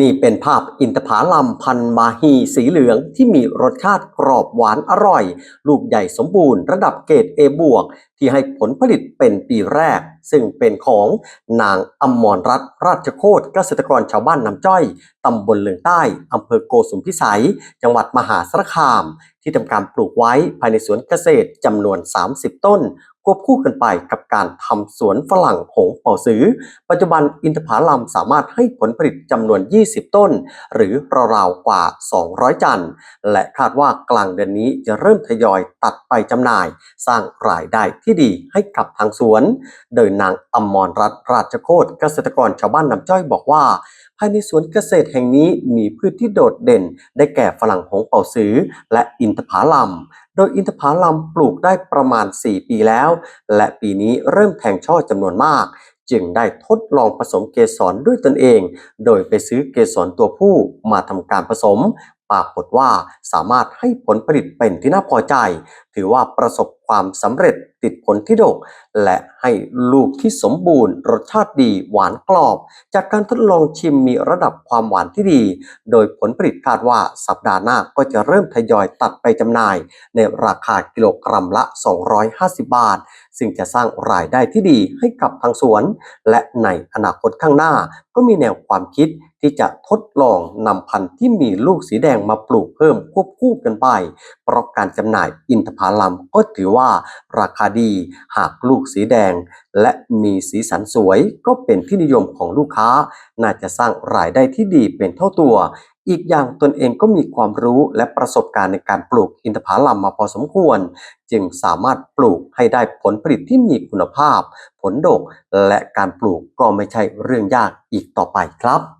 นี่เป็นภาพอินทผลัมพันธุ์มาฮีสีเหลืองที่มีรสชาติกรอบหวานอร่อย ลูกใหญ่สมบูรณ์ระดับเกรด A บวกที่ให้ผลผลิตเป็นปีแรก ซึ่งเป็นของนางอมรรัตน์ราชโคตรเกษตรกรชาวบ้านน้ำจ้อยตำบลเลืองใต้อำเภอโกสุมพิสัย จังหวัดมหาสารคาม ที่ทำการปลูกไว้ภายในสวนเกษตรจำนวน 30 ต้น วบคู่กันไปกับการทำสวนฝรั่งหงเป่าซื้อ ปัจจุบันอินทผลัมสามารถให้ผลผลิตจำนวน 20 ต้น หรือราวๆกว่า 200 จันทร์และคาดว่ากลางเดือนนี้จะเริ่มทยอยตัดไปจำหน่าย สร้างรายได้ที่ดีให้กับทางสวน โดยนางอมรรัตน์ราชโคตรเกษตรกรชาวบ้านน้ำจ้อยบอกว่าภายในสวนเกษตรแห่งนี้มีพืชที่โดดเด่น ได้แก่ฝรั่งหงเป่าซื้อและอินทผลัม โดยอินทผลัมปลูกได้ประมาณ 4 ปีแล้ว และปีนี้เริ่มแทงช่อจำนวนมาก จึงได้ทดลองผสมเกสรด้วยตนเอง โดยไปซื้อเกสรตัวผู้มาทำการผสมปรากฏว่าสามารถให้ผลผลิตเป็นที่น่าพอใจ ถือว่าประสบ ความสำเร็จติดผลที่ดก และให้ลูกที่สมบูรณ์ รสชาติดีหวานกรอบ จากการทดลองชิมมีระดับความหวานที่ดี โดยผลผลิตคาดว่าสัปดาห์หน้าก็จะเริ่มทยอยตัดไปจำหน่าย ในราคากิโลกรัมละ 250 บาท ซึ่งจะสร้างรายได้ที่ดีให้กับทางสวน และในอนาคตข้างหน้าก็มีแนวความคิดที่จะทดลองนำพันธุ์ที่มีลูกสีแดงมาปลูกเพิ่มควบคู่กันไป เพราะการจำหน่ายอินทผลัมก็ถือว่าว่าราคาดีหากลูกสีแดง และมีสีสันสวยก็เป็นที่นิยมของลูกค้า น่าจะสร้างรายได้ที่ดีเป็นเท่าตัว อีกอย่างตนเองก็มีความรู้และประสบการณ์ในการปลูกอินทผลัมมาพอสมควร จึงสามารถปลูกให้ได้ผลผลิตที่มีคุณภาพ ผลดกและการปลูกก็ไม่ใช่เรื่องยากอีกต่อไปครับ